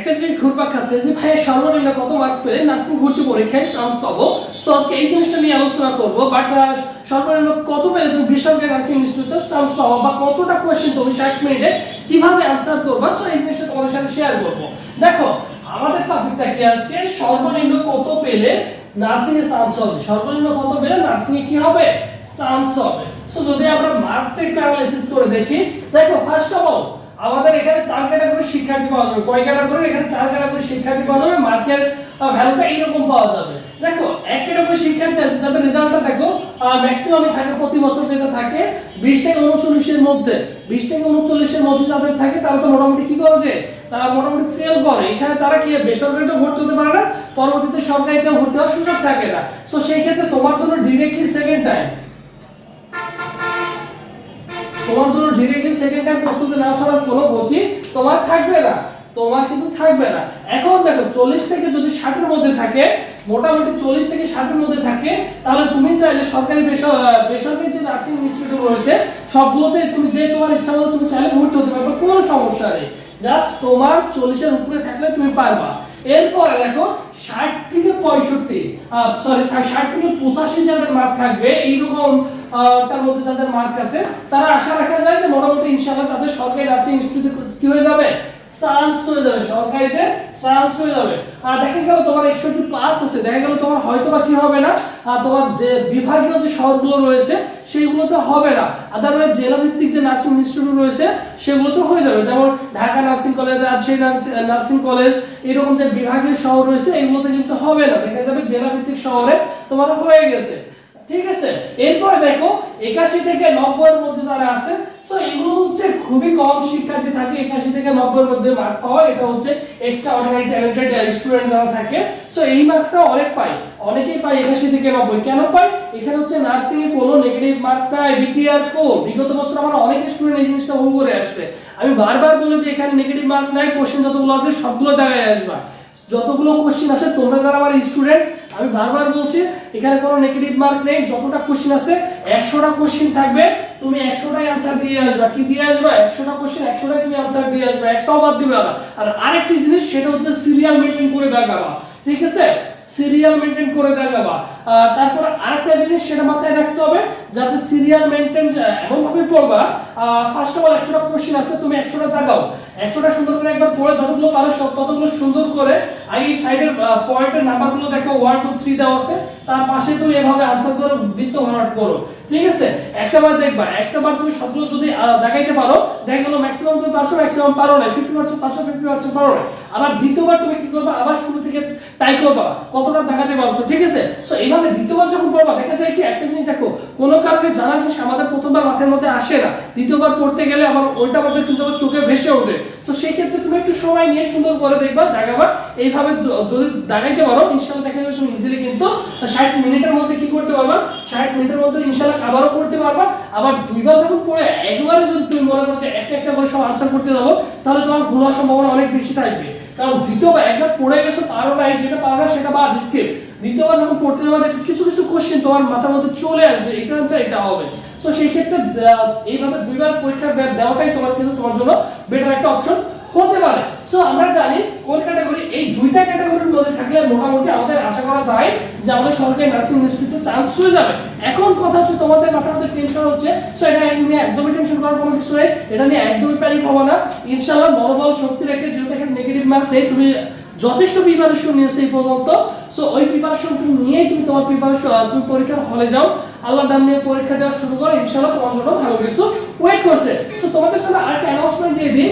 একটা জিনিস ঘুরপাক খাচ্ছে যে ভাই সর্বনিম্ন কত মার্ক পেলে? নার্সিং ভর্তি পরীক্ষায় চান্স পাবো। সো আজকে এই জিনিসটা নিয়ে আলোচনা করব বাট সর্বনিম্ন কত পেলে? তুমি বেসরকারি নার্সিং ইনস্টিটিউটে চান্স পাবো, বা কতটা কোয়েশ্চেন তুমি ষাট মিনিটে কীভাবে আনসার করবা? সো এই জিনিসটা তোমাদের সাথে শেয়ার করব। দেখো, আমাদের টপিকটা কি আজকে? সর্বনিম্ন কত পেলে? নার্সিং এ চান্স হবে। সর্বনিম্ন কত পেলে? নার্সিং এ কি হবে? চান্স হবে। সো যদি আমরা মার্কেট অ্যানালাইসিস করে দেখি, দেখো ফার্স্ট অফ অল আমাদের এখানে চার ক্যাটাগরি শিক্ষার্থী পাওয়া যাবে। কয় ক্যাটাগরি এখানে চার ক্যাটাগরি শিক্ষার্থী পাওয়া যাবে মার্কের ভ্যালুটা এইরকম পাওয়া যাবে। দেখো, এক ক্যাটাগরি শিক্ষার্থী আছে, যাদের রেজাল্টটা দেখো ম্যাক্সিমামই থাকে, প্রতি বছর সেটা থাকে, বিশ থেকে উনচল্লিশের মধ্যে। বিশ থেকে উনচল্লিশের মধ্যে যাদের থাকে, তারা তো মোটামুটি কি করে যে, তারা মোটামুটি ফেল করে। এখানে তারা কি বেসরকারিতে ভর্তি হতে পারে না, পরবর্তীতে সরকারিতে ভর্তি হওয়ার সুযোগ থাকে না। সো সেই ক্ষেত্রে তোমার জন্য ডিরেক্টলি সেকেন্ড টাইম তোমার জন্য ডিরেক্টলি সেকেন্ড টাইম প্রস্তুতি না ছাড়ার কোনো গতি তোমার থাকবে না। তোমার কিন্তু থাকবে না। এখন দেখো, চল্লিশ থেকে যদি ষাটের মধ্যে থাকে, মোটামুটি চল্লিশ থেকে ষাটের মধ্যে থাকে, তাহলে তুমি চাইলে সরকারি বেস- বেসরকারি যে নার্সিং ইনস্টিটিউট রয়েছে, সবগুলোতে তুমি যে তোমার ইচ্ছা মতো তুমি চাইলে ভর্তি হতে পারবে, কোনো সমস্যা নেই। জাস্ট তোমার চল্লিশের উপরে থাকলে তুমি পারবা। এরপরে দেখো, ষাট থেকে পঁয়ষট্টি সরি ষাট থেকে পঁচাশি যাদের মার্ক থাকবে, এইরকম তার মধ্যে যাদের মার্ক আছে, তারা আশা রাখা যায় যে মোটামুটি ইনশাআল্লাহ তাদের সরকারি নার্সিং ইনস্টিটিউটে কি হয়ে যাবে? চান্স হয়ে যাবে, সরকারিতে চান্স হয়ে যাবে। আর দেখা গেল তোমার একষট্টি প্লাস আছে, দেখা গেল তোমার হয়তো কি হবে না, আর তোমার যে বিভাগীয় যে শহরগুলো রয়েছে সেইগুলোতে হবে না। আদারওয়াইজ জেলা ভিত্তিক যে নার্সিং ইনস্টিটিউট রয়েছে সেগুলোতে হয়ে যাবে। যেমন Dhaka nursing college Rajshahi nursing college এরকম যে বিভাগীয় শহর রয়েছে, এগুলোতে কিন্তু হবে না। দেখা যাবে জেলা ভিত্তিক শহরে তোমার হয়ে গেছে। ঠিক আছে? এরপরে দেখো, একাশি থেকে নব্বই এর মধ্যে যারা আছে সো এগুলো হচ্ছে খুবই কম শিক্ষার্থী থাকে, একাশি থেকে নব্বই মধ্যে মার্ক পাওয়া। এটা হচ্ছে এক্সট্রা অর্ডিনারি ট্যালেন্টেড স্টুডেন্ট যারা থাকে। সো এই মার্কটা অনেক পায়। অনেকেই পায় একাশি থেকে নব্বই। কেন পায়? এখানে হচ্ছে নার্সিং এ কোনো নেগেটিভ মার্ক নাই। বিটিআর ফোর বিগত বছর আমার অনেক স্টুডেন্ট এই জিনিসটা ভুল করে আসছে। আমি বারবার বলে দিই, এখানে নেগেটিভ মার্ক নাই। কোশ্চেন যতগুলো আছে, সবগুলো দেখায় আসবা। যতগুলো কোশ্চেন আছে, তোমরা যারা আমার স্টুডেন্ট আমি বারবার বলছি, এখানে কোনো নেগেটিভ মার্ক নেই। যতটা কোশ্চেন আছে, একশোটা কোশ্চেন থাকবে। তুমি একশোটাই আনসার দিয়ে আসবা, কি দিয়ে আসবা? একশোটা কোশ্চেন একশোটাই তুমি আনসার দিয়ে আসবে, একটাও বাদ দিবে না। আর আরেকটি জিনিস, সেটা হচ্ছে সিরিয়াল মেনটেন করে দেখাবা। ঠিক আছে? সিরিয়াল মেনটেন করে দেখাবা। তারপর আরেকটা জিনিস, সেটা মাথায় রাখতে হবে, যাতে সিরিয়াল মেনটেন এমন ভাবে পড়বা ফার্স্ট অফ অল একশোটা কোশ্চেন আছে, তুমি একশোটা দাগাও একশোটা সুন্দর করে একবার পড়ে যতগুলো পারো সব ততগুলো সুন্দর করে আর এই সাইডের পয়েন্টের নাম্বারগুলো দেখো ওয়ান টু থ্রি দেওয়া আছে। তার পাশে তুমি এভাবে আনসার করে বৃত্ত ভরাট করো। ঠিক আছে? একটা বার দেখবা একটা বার তুমি সবগুলো যদি দেখাইতে পারো, দেখা গেলো ম্যাক্সিমাম তুমি পারছ ম্যাক্সিমাম পারো না ফিফটি পার্সেন্ট পারছ ফিফটি পার্সেন্ট পারো না আবার দ্বিতীয়বার তুমি কি করবা? আবার শুরু থেকে ট্রাই করবা, কতটা দেখাতে পারছ, ঠিক আছে? সো এইভাবে দ্বিতীয়বার যখন পড়বা, দেখা যায় কি, একটা জিনিস দেখো, কোনো কারণে জানা জিনিস আমাদের প্রথমবার মাথার মধ্যে আসে না। দ্বিতীয়বার পড়তে গেলে আমার ওইটা আমাদের কিন্তু চোখে ভেসে ওঠে। তো সেই ক্ষেত্রে তুমি একটু সময় নিয়ে সুন্দর করে দেখবা দাগাবা এইভাবে যদি দাগাইতে পারো, ইনশাআল্লাহ দেখা যাবে তুমি ইজিলি কিন্তু ষাট মিনিটের মধ্যে কি করতে পারবা? ষাট মিনিটের মধ্যে ইনশাআল্লাহ আবারও করতে পারবা। আবার দুইবার যখন পড়ে একবারে যদি তুমি মনে করো যে একটা একটা করে সব আনসার করতে যাব, তাহলে তোমার ভুল হওয়ার সম্ভাবনা অনেক বেশি থাকবে। কারণ দ্বিতীয়বার একবার পড়ে গেছো, পারো না যেটা পারো না সেটা বাদ স্কিপ দ্বিতীয়বার যখন পড়তে যাবে কিছু কিছু কোশ্চেন তোমার মাথার মধ্যে চলে আসবে এটা আনসার এটা হবে। সো সেই ক্ষেত্রে এইভাবে দুইবার পরীক্ষা দেওয়াটাই তোমার কিন্তু তোমার জন্য বেটার একটা অপশন হতে পারে। সো আমরা জানি কোন ক্যাটাগরি এই দুইটা ক্যাটাগরির মধ্যে থাকলে মোটামুটি আমাদের আশা করা যায় যে আমাদের সরকারি নার্সিং ইনস্টিটিউটে চান্স হয়ে যাবে। এখন কথা হচ্ছে তোমাদের মাথার মধ্যে টেনশন হচ্ছে। সো এটা নিয়ে একদমই টেনশন করার কোনো কিছু নেই। এটা নিয়ে একদমই প্যানিক হব না। ইনশাআল্লাহ মনোবল, শক্তি রেখে যেহেতু এখানে নেগেটিভ মার্ক নেই তুমি যথেষ্ট প্রিপারেশন নিয়েছে এই পর্যন্ত। সো ওই প্রিপারেশন তুমি নিয়েই তুমি তোমার প্রিপারেশন তুমি পরীক্ষার হলে যাও। আল্লাহ দাম নিয়ে পরীক্ষা দেওয়া শুরু করো, ইনশাআল্লাহ তোমার জন্য ভালো কিছু ওয়েট করছে। সো তোমাদের জন্য আরেকটা অ্যানাউন্সমেন্ট দিয়ে দিই।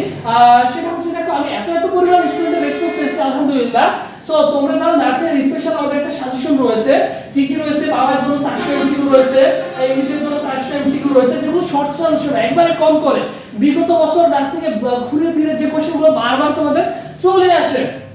সেটা হচ্ছে, দেখো, আমি এত এত পরিমাণ স্টুডেন্টের রেসপন্স পেয়েছি, আলহামদুলিল্লাহ। সো তোমরা যারা নার্সের স্পেশাল আমাদের একটা সাজেশন রয়েছে, কি কি রয়েছে, বাবার জন্য চারশো এমসিকিউ রয়েছে ইংলিশের জন্য চারশো এমসিকিউ রয়েছে, যেগুলো শর্ট সাজেশন একবারে কম করে। বিগত বছর নার্সিং এ ব- ঘুরে ফিরে যে কোশ্চেনগুলো বারবার তোমাদের চলে আসে।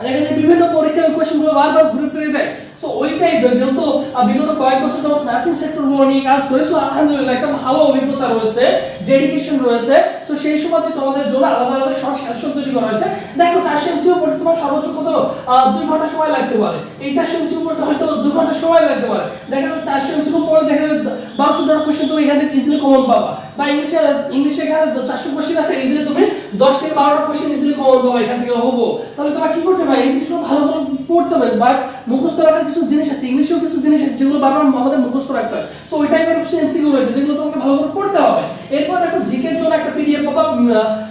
দেখা বিভিন্ন পরীক্ষার কোশ্চেনগুলো বারবার ঘুরে ফিরে দেয় সো ওই টাইপের যেহেতু বিগত কয়েক বছর যাবত নার্সিং সেক্টরগুলো নিয়ে কাজ করে সো আলহামদুলিল্লাহ একটা ভালো অভিজ্ঞতা রয়েছে ডেডিকেশন রয়েছে সো সেই সময় তোমাদের জন্য আলাদা আলাদা শর্ট সেকশন তৈরি করা হয়েছে দেখো চারশো এমসিও পড়তে তোমার সর্বোচ্চ কত দুই ঘণ্টা সময় লাগতে পারে এই চারশো এমসিও পড়তে হয়তো দুই ঘণ্টা সময় লাগতে পারে দেখা যাবে চারশো এমসিও পড়ে দেখা যাবে বারো চোদ্দ কোশ্চেন তুমি এখান ইজিলি কমন পাবা বা ইংলিশে ইংলিশে এখানে চারশো কোশ্চেন আছে ইজিলি তুমি দশ থেকে বারোটা কোশ্চেন ইজিলি কমন পাবো এখান থেকে হব। তাহলে তোমার কি করতে হবে এই জিনিসগুলো ভালো পড়তে হবে। বাট মুখস্থ রাখার কিছু জিনিস আছে ইংলিশেও কিছু জিনিস আছে, যেগুলো বারবার আমাদের মুখস্থ রাখতে হয়। সো ওই টাইপের কোশ্চেন এমসিকিউ রয়েছে, যেগুলো তোমাকে ভালো করে পড়তে হবে। এরপর দেখো জিকের জন্য একটা পিডিএফ পাবা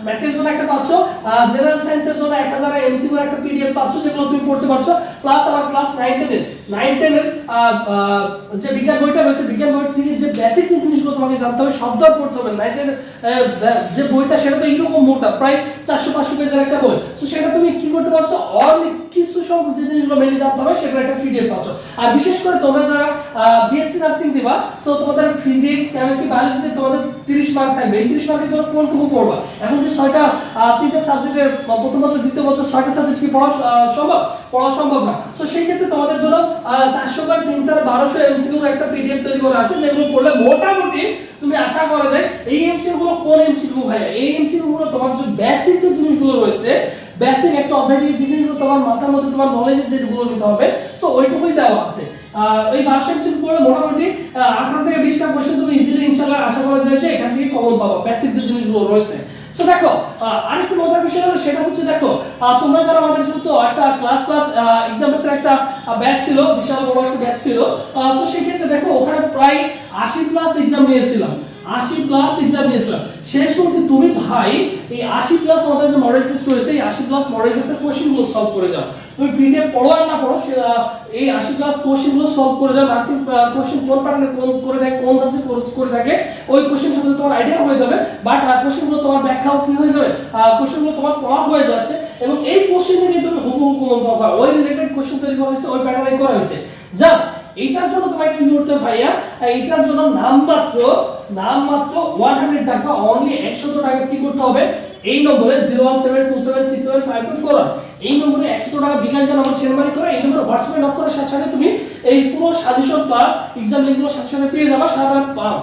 ম্যাথের জন্য একটা পাচ্ছ জেনারেল সায়েন্সের জন্য এক হাজার এমসিকিউ একটা পিডিএফ পাচ্ছ, যেগুলো তুমি পড়তে পারছ। প্লাস আমার ক্লাস নাইন টেনের নাইন টেনের যে বিজ্ঞান বইটা রয়েছে, বিজ্ঞান বই থেকে যে বেসিক যে জিনিসগুলো তোমাকে জানতে হবে শব্দ আর পড়তে হবে। নাইন টেনের যে বইটা সেটা তো এইরকম মোটা, প্রায় চারশো, পাঁচশো পেজের একটা বই। সো সেটা তুমি কি করতে পারছ? অনেক কিছু সব যে জিনিসগুলো মেনে জানতে হবে সেটা একটা পিডিএফ পাচ্ছ। আর বিশেষ করে তোমরা যারা বিএসসি নার্সিং দিবা সো তোমাদের ফিজিক্স কেমিস্ট্রি বায়োলজিতে তোমাদের 30 মার্ক থাকবে। এই 30 মার্কের জন্য কোনটুকু পড়বা? এখন যে ছয়টা তিনটা সাবজেক্টের প্রথম বছর, দ্বিতীয় বছর ছয়টা সাবজেক্ট কি পড়া সম্ভব? পড়া সম্ভব না। সো ক্ষেত্রে তোমাদের জন্য চারশো বা তিন চার বারোশো এমসিকিউ একটা পিডিএফ তৈরি করা আছে, যেগুলো পড়লে মোটামুটি তুমি আশা করা যায়, এই এমসিকিউ গুলো কোন এমসিকিউ ভাইয়া? এই এমসিকিউ গুলো তোমার যে বেসিক যে জিনিসগুলো রয়েছে বেসিক একটা অধ্যায় থেকে যে জিনিসগুলো তোমার মাথার মধ্যে তোমার নলেজের যেগুলো নিতে হবে সো ওইটুকুই দেওয়া আছে। এই বার্ষিক সিট মোটামুটি আঠারো থেকে বিশটা কোশ্চেন তুমি ইজিলি ইনশাল্লাহ আশা করা যায় যে এখান থেকে কমন পাবো বেসিক যে জিনিসগুলো রয়েছে। দেখো আরেকটা মজার বিষয় হলো সেটা হচ্ছে দেখো তোমরা যারা আমাদের তো একটা ক্লাস ক্লাস এক্সাম্পলসের একটা ব্যাচ ছিল, বিশাল বড় একটা ব্যাচ ছিল সো সেই ক্ষেত্রে দেখো ওখানে প্রায় আশি প্লাস এক্সাম নিয়েছিলাম। আশি প্লাস এক্সাম নিয়েছিলাম শেষ মুহূর্তে তুমি ভাই, এই আশি প্লাস আমাদের যে মডেল টেস্ট রয়েছে, এই আশি প্লাস মডেল টেস্টের কোশ্চেনগুলো সলভ করে যাও। তুমি পিডিএফ পড়ো আর না পড়ো এই আশি প্লাস কোশ্চেনগুলো সলভ করে যাও। নার্সিং কোশ্চেন কোন প্যাটার্নে কোন করে থাকে কোন দাসে করে থাকে, ওই কোশ্চেন সম্বন্ধে তোমার আইডিয়া হয়ে যাবে। বাট কোশ্চেনগুলো তোমার ব্যাখ্যাও কি হয়ে যাবে? কোশ্চেনগুলো তোমার পড়া হয়ে যাচ্ছে এবং এই কোশ্চেন থেকে তুমি হুবহু কমন পাবা। ওই রিলেটেড কোশ্চেন তৈরি হয়েছে, ওই প্যাটার্নে করা হয়েছে। জাস্ট এইটার জন্য তোমায় কি করতে ভাইয়া? এইটার জন্য নামমাত্র নামমাত্র ওয়ান হান্ড্রেড টাকা অনলি একশত টাকা কি করতে হবে? এই নম্বরে zero one seven two seven six seven five two four এই নম্বরে একশো টাকা বিকাশ বা আমার সেন্ড মানি করে এই নম্বরে হোয়াটসঅ্যাপে নক করার সাথে সাথে তুমি এই পুরো সাজেশন প্লাস এক্সাম লিঙ্কগুলো সাথে সাথে পেয়ে যাবা সারা রাত পা-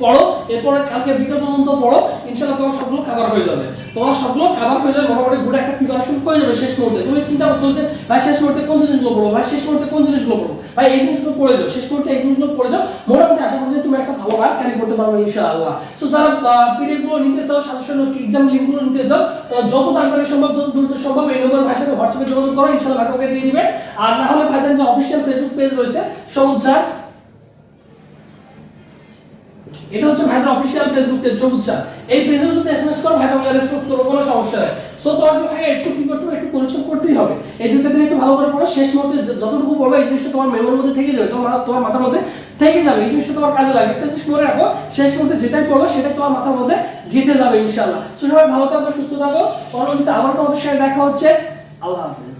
পড়ো, এরপরে কালকে বিকেল পর্যন্ত পড়ো, ইনশাআল্লাহ তোমার সবগুলো খাবার হয়ে যাবে। তোমার সবগুলো খাবার হয়ে যাবে, মোটামুটি গুড একটা প্রিপারেশন হয়ে যাবে শেষ মুহূর্তে। তুমি চিন্তা করছ যে, ভাই, শেষ মুহূর্তে কোন জিনিসগুলো পড়ব ভাই, শেষ মুহূর্তে কোন জিনিসগুলো পড়ব ভাই, এই জিনিসগুলো পড়ে যাও, শেষ মুহূর্তে এই জিনিসগুলো পড়ে যাও। মোটামুটি আশা করছি তুমি একটা ভালো মার্ক ক্যারি করতে পারবে ইনশাআল্লাহ। সো যারা পিডিএফগুলো নিতে চাও সাজেশন এক্সাম লিঙ্কগুলো নিতে চাও যত তাড়াতাড়ি সম্ভব, যত দ্রুত সম্ভব এই নম্বর ভাইয়ের সাথে হোয়াটসঅ্যাপে যোগাযোগ করো, ইনশাআল্লাহ ভাই তোমাকে দিয়ে দিবে। আর না হলে ভাইদের যে অফিসিয়াল ফেসবুক পেজ রয়েছে সবুজ এটা হচ্ছে ভাইদের অফিসিয়াল ফেসবুক পেজ সবুজ এই পেজে যদি এসএমএস করো ভাই তোমাকে রেসপন্স করব, কোনো সমস্যা নেই। সো তোমাকে ভাই একটু কি করতে একটু পরিশ্রম করতেই হবে। এই দুটো দিন একটু ভালো করে পড়ো, শেষ মুহূর্তে যতটুকু পড়বে, এই জিনিসটা তোমার মেমোরির মধ্যে থেকে যাবে, তোমার তোমার মাথার মধ্যে থেকে যাবে, এই জিনিসটা তোমার কাজে লাগবে। একটা জিনিস মনে রাখো, শেষ মুহূর্তে যেটাই পড়বে সেটাই তোমার মাথার মধ্যে গেঁথে যাবে, ইনশাআল্লাহ। সো সবাই ভালো থাকো, সুস্থ থাকো। পরবর্তীতে আবার তোমাদের সাথে দেখা হচ্ছে। আল্লাহ হাফেজ।